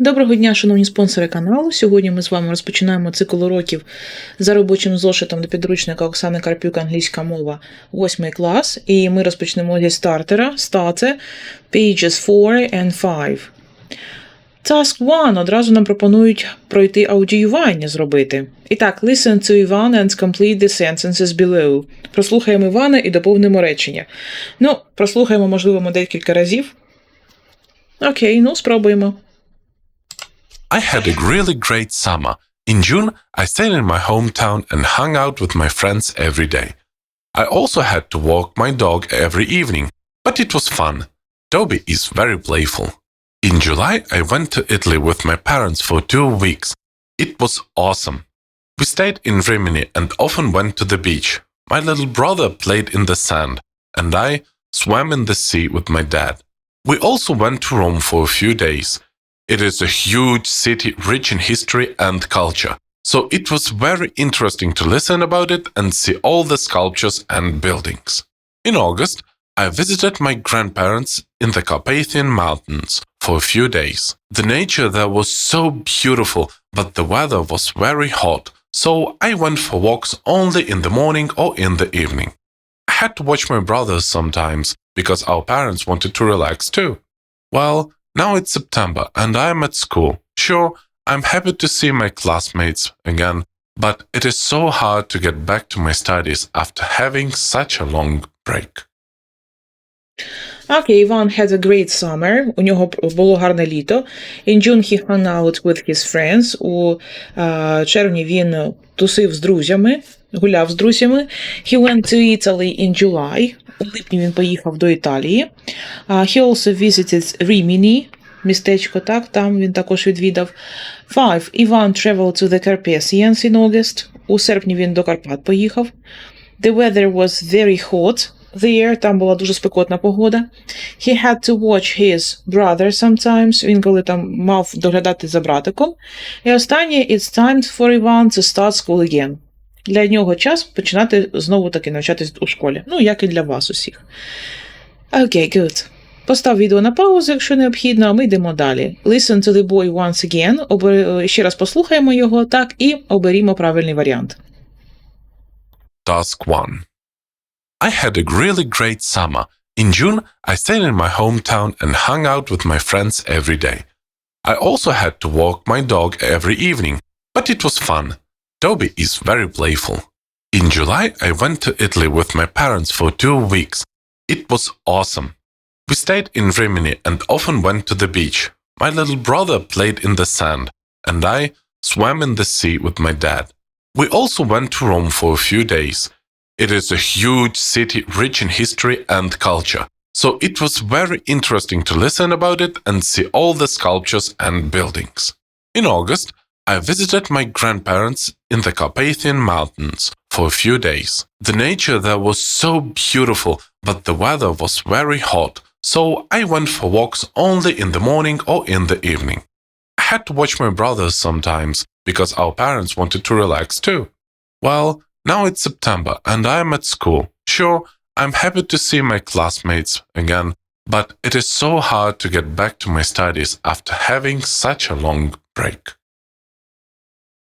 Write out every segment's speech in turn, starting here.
Доброго дня, шановні спонсори каналу. Сьогодні ми з вами розпочинаємо цикл уроків за робочим зошитом до підручника Оксани Карпюк англійська мова, 8 клас. І ми розпочнемо зі стартера, стати, pages 4 and 5. Task 1 одразу нам пропонують пройти аудіювання зробити. І так, listen to Ivan and complete the sentences below. Прослухаємо Івана і доповнимо речення. Ну, прослухаємо, можливо, декілька разів. Окей, ну спробуємо. I had a really great summer. In June, I stayed in my hometown and hung out with my friends every day. I also had to walk my dog every evening, but it was fun. Toby is very playful. In July, I went to Italy with my parents for two weeks. It was awesome. We stayed in Rimini and often went to the beach. My little brother played in the sand, and I swam in the sea with my dad. We also went to Rome for a few days. It is a huge city rich in history and culture. So it was very interesting to listen about it and see all the sculptures and buildings. In August, I visited my grandparents in the Carpathian Mountains for a few days. The nature there was so beautiful, but the weather was very hot, so I went for walks only in the morning or in the evening. I had to watch my brothers sometimes because our parents wanted to relax too. Well, now it's September and I am at school. Sure, I'm happy to see my classmates again, but it is so hard to get back to my studies after having such a long break. Okay, Ivan had a great summer. У нього було гарне літо. In June he hung out with his friends. У е, червні він тусив з друзями, гуляв з друзями. He went to Italy in July. У липні він поїхав до Італії. Uh, he also visited Rimini, містечко, так, там він також відвідав. Five. Ivan traveled to the Carpathians in August. У серпні він до Карпат поїхав. The weather was very hot there, там була дуже спекотна погода. He had to watch his brother sometimes, він коли там мав доглядати за братиком. І останнє, it's time for Ivan to start school again. Для нього час починати знову таки навчатись у школі. Ну, як і для вас усіх. Окей, okay, good. Постав відео на паузу, якщо необхідно, а ми йдемо далі. Listen to the boy once again. Обер... Ще раз послухаємо його, так, і оберімо правильний варіант. Task 1. I had a really great summer. In June, I stayed in my hometown and hung out with my friends every day. I also had to walk my dog every evening, but it was fun. Toby is very playful. In July, I went to Italy with my parents for two weeks. It was awesome. We stayed in Rimini and often went to the beach. My little brother played in the sand, and I swam in the sea with my dad. We also went to Rome for a few days. It is a huge city rich in history and culture, so it was very interesting to listen about it and see all the sculptures and buildings. In August, I visited my grandparents in the Carpathian Mountains for a few days. The nature there was so beautiful, but the weather was very hot, so I went for walks only in the morning or in the evening. I had to watch my brothers sometimes because our parents wanted to relax too. Well, now it's September and I am at school. Sure, I'm happy to see my classmates again, but it is so hard to get back to my studies after having such a long break.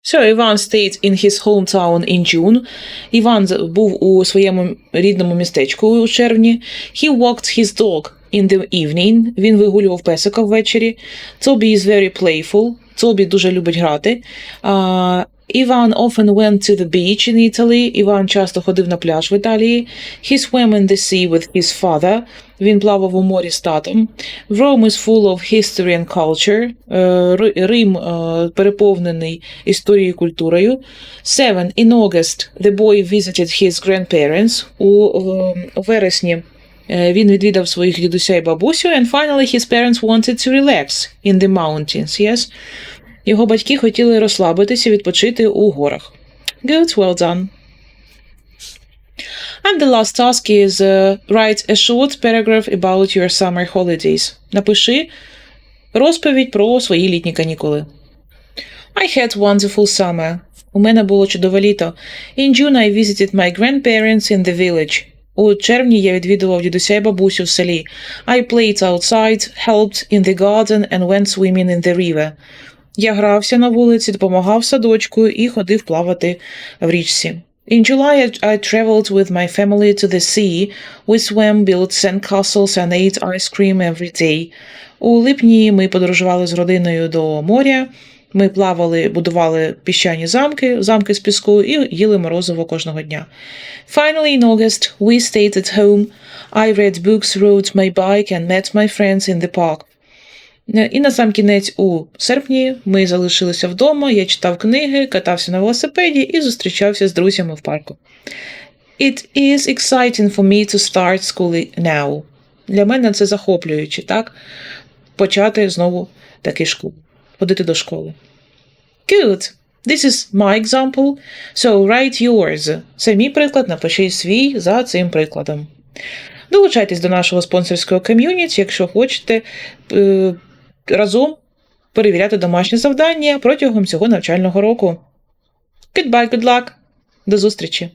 So Ivan stayed in his hometown in June. Іван з- був у своєму рідному містечку у червні. He walked his dog in the evening. Він вигулював песика ввечері. Toby is very playful. Тобі дуже любить грати. Uh, Ivan often went to the beach in Italy. Іван часто ходив на пляж в Італії. He swam in the sea with his father. Він плавав у морі з татом. Rome is full of history and culture. Е, Ри- Рим е, переповнений історією і культурою. Seven. In August, the boy visited his grandparents. У е, вересні е, він відвідав своїх дідуся і бабусю. And finally, his parents wanted to relax in the mountains. Yes? Його батьки хотіли розслабитися, і відпочити у горах. Good, well done. And the last task is uh, write a short paragraph about your summer holidays. Напиши розповідь про свої літні канікули. I had wonderful summer. У мене було чудове літо. In June I visited my grandparents in the village. У червні я відвідував дідуся і бабусю в селі. I played outside, helped in the garden and went swimming in the river. Я грався на вулиці, допомагав садочку і ходив плавати в річці. In July, I, traveled with my family to the sea. We swam, built sandcastles and ate ice cream every day. У липні ми подорожували з родиною до моря. Ми плавали, будували піщані замки, замки з піску і їли морозиво кожного дня. Finally, in August, we stayed at home. I read books, rode my bike and met my friends in the park. Е, І на сам кінець у серпні ми залишилися вдома, я читав книги, катався на велосипеді і зустрічався з друзями в парку. It is exciting for me to start school now. Для мене це захоплююче, так? Почати знову таки школу, ходити до школи. Good. This is my example. So write yours. Це мій приклад, напиши свій за цим прикладом. Долучайтесь до нашого спонсорського ком'юніті, якщо хочете е, разом перевіряти домашні завдання протягом цього навчального року. Goodbye, good luck. До зустрічі!